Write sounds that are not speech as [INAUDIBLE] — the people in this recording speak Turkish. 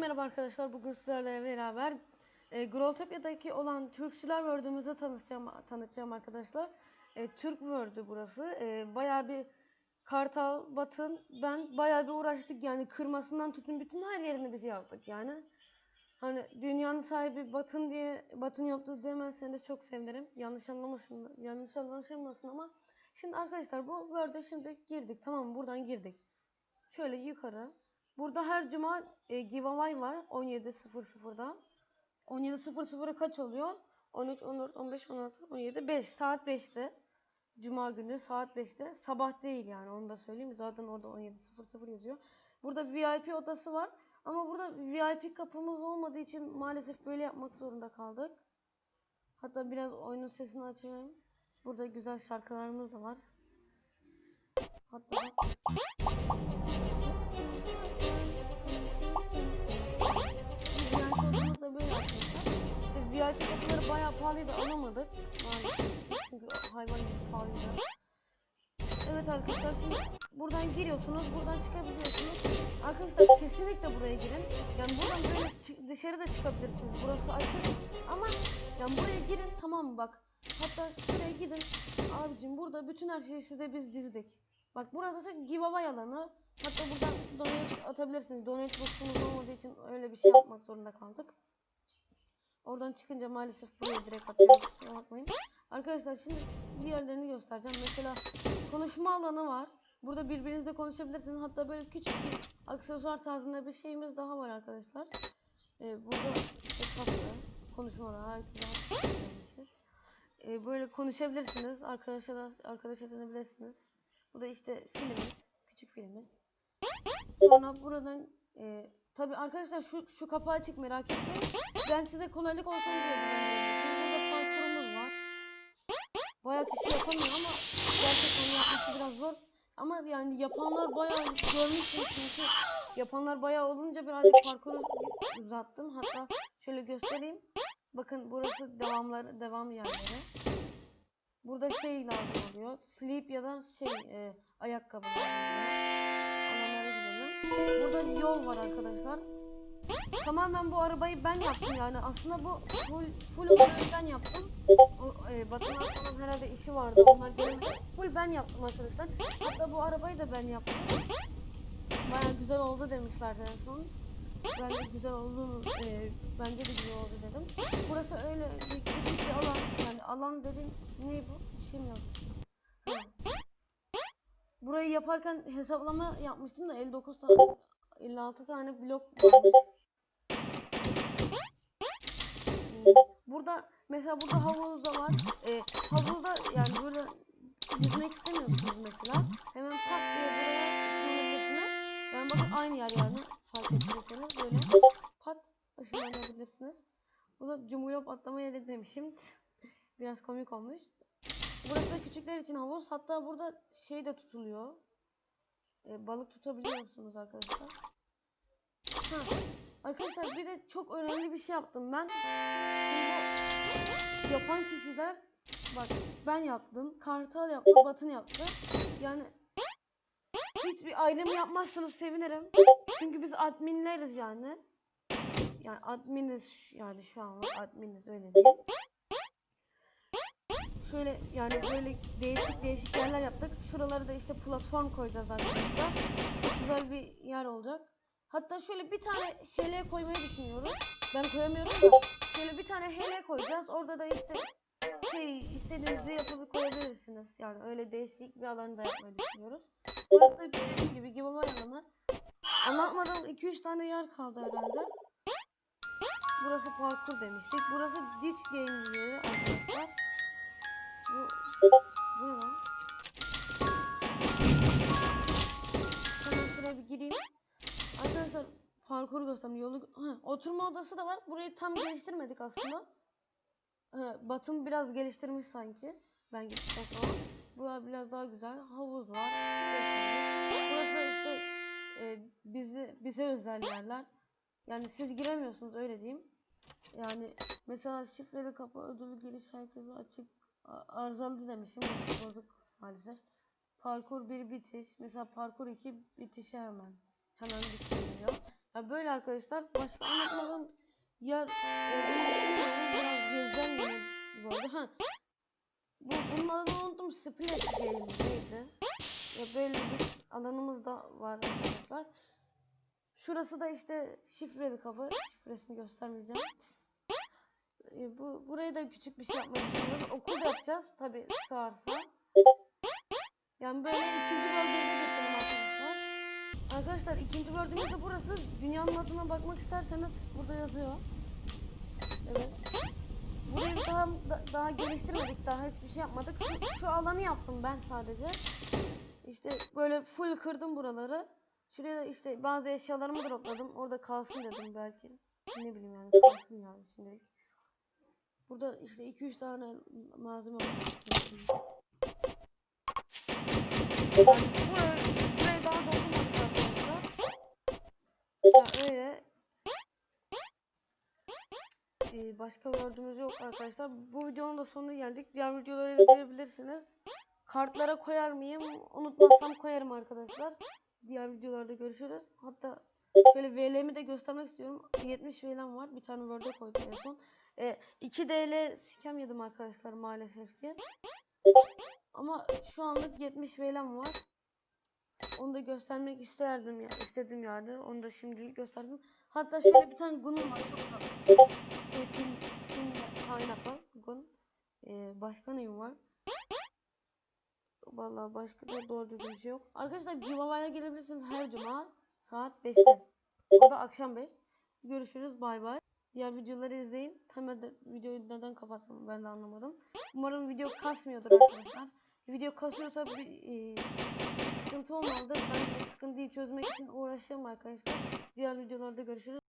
merhaba arkadaşlar. Bugün sizlerle beraber e, Growtopia'daki olan Türkçüler World'ümüzü tanıtacağım, tanıtacağım arkadaşlar. E, Türk World'ü burası. E, bayağı bir Kartal, Batın, ben bayağı bir uğraştık yani kırmasından tutun bütün her yerini biz yaptık yani. Hani dünyanın sahibi Batın diye Batın yaptı demezseniz çok sevinirim. Yanlış anlamasın, yanlış anlaşılmasın ama şimdi arkadaşlar bu World'e şimdi girdik tamam? Buradan girdik. Şöyle yukarı. Burada her cuma e, giveaway var 17.00'da. 17.00'a kaç oluyor? 13, 14, 15, 16, 17, 5. Saat 5'te. Cuma günü saat 5'te. Sabah değil yani onu da söyleyeyim. Zaten orada 17.00 yazıyor. Burada VIP odası var. Ama burada VIP kapımız olmadığı için maalesef böyle yapmak zorunda kaldık. Hatta biraz oyunun sesini açayım. Burada güzel şarkılarımız da var. Hatta VIP kapıları bayağı pahalıydı alamadık. Çünkü hayvan gibi pahalıydı. Evet arkadaşlar şimdi buradan giriyorsunuz, buradan çıkabiliyorsunuz. Arkadaşlar kesinlikle buraya girin. Yani buradan böyle çı- dışarı da çıkabilirsiniz. Burası açık. Ama yani buraya girin tamam mı bak. Hatta şuraya gidin. Abicim burada bütün her şeyi size biz dizdik. Bak burası giveaway alanı. Hatta buradan donate atabilirsiniz. Donate box'umuz olmadığı için öyle bir şey yapmak zorunda kaldık. Oradan çıkınca maalesef buraya direkt atıyoruz. Bakmayın. Arkadaşlar şimdi diğerlerini göstereceğim. Mesela konuşma alanı var. Burada birbirinizle konuşabilirsiniz. Hatta böyle küçük bir aksesuar tarzında bir şeyimiz daha var arkadaşlar. Ee, burada kafe, konuşmalar, herkese geldiniz. Ee, böyle konuşabilirsiniz. Arkadaşa da arkadaş edinebilirsiniz. Bu da işte filmimiz, küçük filmimiz. Sonra buradan e, tabi arkadaşlar şu şu kapağı açık merak etmeyin. Ben size kolaylık olsun diye. Burada parkurumuz var. Bayağı kişi yapamıyor ama gerçekten yapması biraz zor. Ama yani yapanlar bayağı görmüşsünüz çünkü yapanlar bayağı olunca birazcık parkuru uzattım. Hatta şöyle göstereyim. Bakın burası devamları devam yerleri. Burada şey lazım oluyor. Sleep ya da şey e, ayakkabı lazım. Burada yol var arkadaşlar. Tamamen bu arabayı ben yaptım yani. Aslında bu full full arabayı ben yaptım. O, e, Batı'nın falan herhalde işi vardı. Onlar gelemedi. Full ben yaptım arkadaşlar. Hatta bu arabayı da ben yaptım. Baya güzel oldu demişlerdi en son. Ben güzel oldu, e, bence de güzel oldu dedim. Burası öyle bir küçük bir alan. Yani alan dediğim ne bu? Bir şey mi yapmışım? Ha. Burayı yaparken hesaplama yapmıştım da 59 tane 56 tane blok. Burada mesela burada havuz da var. Ee, havuzda yani böyle yüzmek istemiyorsunuz mesela. Hemen pat diye buraya ışınlanabilirsiniz. Yani bakın aynı yer yani fark ettiyseniz böyle pat ışınlanabilirsiniz. Burada cumhuriyet atlama yeri demişim. [LAUGHS] Biraz komik olmuş. Burası da küçükler için havuz. Hatta burada şey de tutuluyor. Ee, balık tutabiliyorsunuz arkadaşlar. Ha, arkadaşlar bir de çok önemli bir şey yaptım ben. Şimdi yapan kişiler bak ben yaptım, Kartal yaptı, Batın yaptı. Yani hiçbir ayrım yapmazsanız sevinirim. Çünkü biz adminleriz yani. Yani adminiz yani şu an adminiz öyle diyeyim. Şöyle yani böyle değişik değişik yerler yaptık. Şuralara da işte platform koyacağız arkadaşlar. Çok güzel bir yer olacak. Hatta şöyle bir tane HL koymayı düşünüyoruz. Ben koyamıyorum da şöyle bir tane HL koyacağız. Orada da işte şey istediğinizi yapıp koyabilirsiniz. Yani öyle değişik bir alanda yapmayı düşünüyoruz. Burası da dediğim gibi giveaway alanı. Anlatmadan 2-3 tane yer kaldı herhalde. Burası parkur demiştik. Burası Ditch Game yeri arkadaşlar. Bu, bu ne lan? Şuraya bir gireyim. Arkadaşlar parkur göstereyim. Yolu... Ha, oturma odası da var. Burayı tam geliştirmedik aslında. Batım biraz geliştirmiş sanki. Ben gittikten sonra. Burası biraz daha güzel. Havuz var. Burası da işte e, bizi, bize özel yerler. Yani siz giremiyorsunuz öyle diyeyim. Yani mesela şifreli kapı ödülü giriş herkese açık arızalı demişim bozuk maalesef. Parkur 1 bitiş. Mesela parkur 2 bitişe hemen. Hemen bitişe geliyor. Ya böyle arkadaşlar. Başka anlatmadığım yer olduğunu düşünmüyorum. Biraz gezeceğim yine bu arada. Bunun adını unuttum. Split Game neydi? Ya böyle bir alanımız da var arkadaşlar. Şurası da işte şifreli kapı. Şifresini göstermeyeceğim. E, bu buraya da küçük bir şey yapmayı düşünüyoruz. Okul yapacağız tabi sığarsa. Yani böyle ikinci bölümümüze geçelim arkadaşlar. Arkadaşlar ikinci bölümümüz de burası. Dünyanın adına bakmak isterseniz burada yazıyor. Evet. Burayı daha da- daha geliştirmedik. Daha hiçbir şey yapmadık. Şu, şu alanı yaptım ben sadece. İşte böyle full kırdım buraları. Şuraya işte bazı eşyalarımı dropladım. Orada kalsın dedim belki. Ne bileyim yani kalsın yani şimdilik. Burada işte 2-3 tane malzeme var. Yani burayı, burayı daha doldurmadık arkadaşlar. Ya öyle. Ee, başka gördüğümüz yok arkadaşlar. Bu videonun da sonuna geldik. Diğer videoları izleyebilirsiniz. Kartlara koyar mıyım? Unutmazsam koyarım arkadaşlar. Diğer videolarda görüşürüz. Hatta şöyle VL'mi de göstermek istiyorum. 70 VL'm var. Bir tane Word'e koydum en son. E, 2 DL sikem yedim arkadaşlar maalesef ki. Ama şu anlık 70 VL'm var. Onu da göstermek isterdim ya. istedim yani. Onu da şimdilik gösterdim. Hatta şöyle bir tane gunum var. Çok tatlı. Şey pin, pin pineapple gun. Ee, başka neyim var? Vallahi başka da doğru düzgün şey yok. Arkadaşlar giveaway'a gelebilirsiniz her cuma saat 5'te. O da akşam 5. Görüşürüz bay bay. Diğer videoları izleyin. De videoyu neden kapatsam ben de anlamadım. Umarım video kasmıyordur arkadaşlar. Video kasıyorsa bir, e, sıkıntı olmalıdır. Ben bu sıkıntıyı çözmek için uğraşıyorum arkadaşlar. Diğer videolarda görüşürüz.